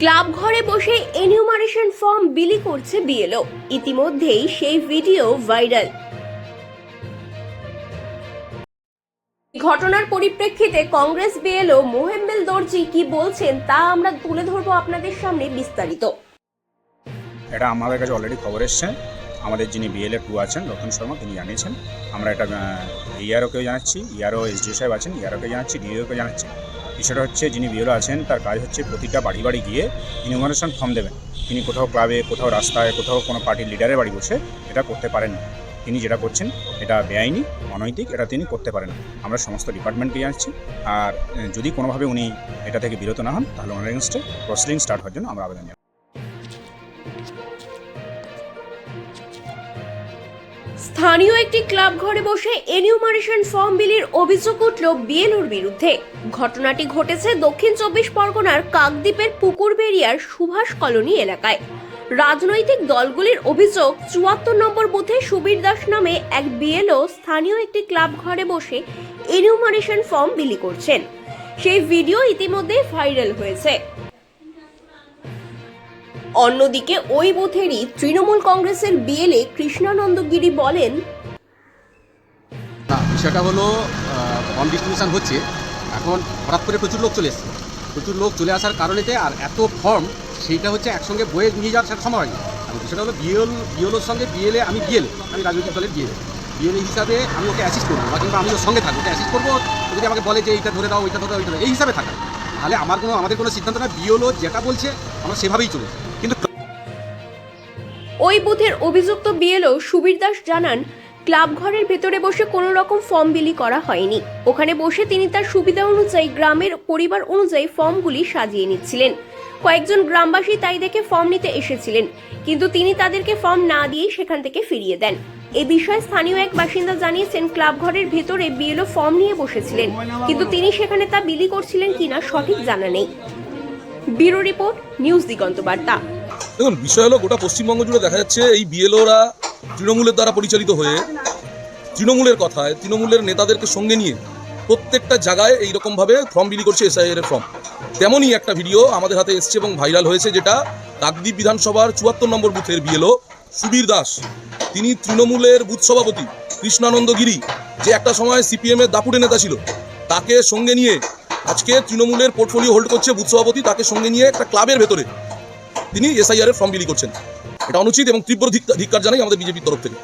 Club ঘরে বসে enumeration form বিলি করছে বিএলও। ইতিমধ্যেই সেই ভিডিও ভাইরাল। ঘটনার পরিপ্রেক্ষিতে কংগ্রেস বিএলও মোহেম্মেল দর্জি কি বলছেন তা আমরা তুলে ধরবো আপনাদের সামনে বিস্তারিত। এটা আমাদের কাছে অলরেডি খবর এসছে। আমাদের যিনি বিএলএ টু আছেন, রতন শর্মা, তিনি জানিয়েছেন। আমরা এটা ইআরওকেও জানাচ্ছি ইআরও এসডিও সাহেব আছেন ইআরওকে জানাচ্ছি ডিওকে জানাচ্ছি বিষয়টা হচ্ছে, যিনি বিএলও আছেন, তার কাজ হচ্ছে প্রতিটা বাড়ি বাড়ি গিয়ে ইনফরমেশন ফর্ম দেবেন। তিনি কোথাও ক্লাবে কোথাও রাস্তায়, কোথাও কোনো পার্টির লিডারের বাড়ি বসে এটা করতে পারেন তিনি যেটা করছেন, এটা বেআইনি, অনৈতিক, এটা তিনি করতে পারেন আমরা সমস্ত ডিপার্টমেন্টকে জানাচ্ছি। আর যদি কোনোভাবে উনি এটা থেকে বিরত না হন, তাহলে ওনার এগেনস্টে প্রসিডিং স্টার্ট হওয়ার জন্য আমরা আবেদন স্থানীয় একটি ক্লাব ঘরে বসে এনিউমারেশন ফর্ম বিলির অভিযোগ উঠল বিএলওর বিরুদ্ধে। ঘটনাটি ঘটেছে দক্ষিণ চব্বিশ পরগনার কাকদ্বীপের পুকুরবেড়িয়ার সুভাষ কলোনি এলাকায়। রাজনৈতিক দলগুলির অভিযোগ, চুয়াত্তর নম্বর বুথে সুবীর দাস নামে এক বিএলও স্থানীয় একটি ক্লাব ঘরে বসে এনিউমারেশন ফর্ম বিলি করছেন। সেই ভিডিও ইতিমধ্যে ভাইরাল হয়েছে। অন্যদিকে ওই বুথেরই তৃণমূল কংগ্রেসের বিএলএ কৃষ্ণানন্দ গিরি বলেন বিষয়টা হলো ফর্ম ডিস্ট্রিবিউশন হচ্ছে। এখন হঠাৎ করে প্রচুর লোক চলে এসছে। প্রচুর লোক চলে আসার কারণেতে আর এত ফর্ম সেইটা হচ্ছে একসঙ্গে বয়ে নিয়ে যাওয়ার সেটা সম্ভব হয়নি। আর বিষয়টা হলো, বিএল, বিএলওর সঙ্গে বিএলএ, আমি বিএল আমি রাজনৈতিক দলের বিএল বিএলএ হিসাবে আমি ওকে অ্যাসিস্ট করব, বা কিংবা আমি ওর সঙ্গে থাকব, ওকে অ্যাসিস্ট করব। যদি আমাকে বলে যে এইটা ধরে দাও, ওইটা ধরে ওইটা এই হিসাবে থাকা। তাহলে আমার কোনো, আমাদের কোনো সিদ্ধান্ত না। বিএলও যেটা বলছে, আমরা সেভাবেই চলেছি। ওই বুথের অভিযুক্ত বিএলও সুবীর দাস জানান, ক্লাব ঘরের ভেতরে বসে কোনো রকম ফর্ম বিলি করা হয়নি। ওখানে বসে তিনি তার সুবিধা অনুযায়ী গ্রামের পরিবার অনুযায়ী ফর্মগুলি সাজিয়ে নিচ্ছিলেন। কয়েকজন গ্রামবাসী তাই দেখে ফর্ম নিতে এসেছিলেন, কিন্তু তিনি তাদেরকে ফর্ম না দিয়েই সেখান থেকে ফিরিয়ে দেন। এ বিষয়ে স্থানীয় এক বাসিন্দা জানিয়েছেন, ক্লাব ঘরের ভেতরে বিএলও ফর্ম নিয়ে বসেছিলেন, কিন্তু তিনি সেখানে তা বিলি করছিলেন কিনা সঠিক জানা নেই। ব্যুরো রিপোর্ট, নিউজ দিগন্ত বার্তা। দেখুন, বিষয় হলো গোটা পশ্চিমবঙ্গ জুড়ে দেখা যাচ্ছে এই বিএলওরা তৃণমূলের দ্বারা পরিচালিত হয়ে তৃণমূলের কথায়, তৃণমূলের নেতাদেরকে সঙ্গে নিয়ে প্রত্যেকটা জায়গায় এইরকমভাবে ফর্ম বিলি করছে এসআইআর এর ফর্ম তেমনই একটা ভিডিও আমাদের হাতে এসছে এবং ভাইরাল হয়েছে যেটা কাকদ্বীপ বিধানসভার চুয়াত্তর নম্বর বুথের বিএলও সুবীর দাস। তিনি তৃণমূলের বুথ সভাপতি, কৃষ্ণানন্দ গিরি, যে একটা সময় সিপিএমের দাপুটে নেতা ছিল। তাকে সঙ্গে নিয়ে আজকে তৃণমূলের পোর্টফোলিও হোল্ড করছে বুথ সভাপতি, তাকে সঙ্গে নিয়ে একটা ক্লাবের ভেতরে। তিনি এসআইআর এর ফর্ম বিলি করছেন। এটা অনুচিত এবং তীব্র ধিক্কার জানাই আমাদের বিজেপির তরফ থেকে।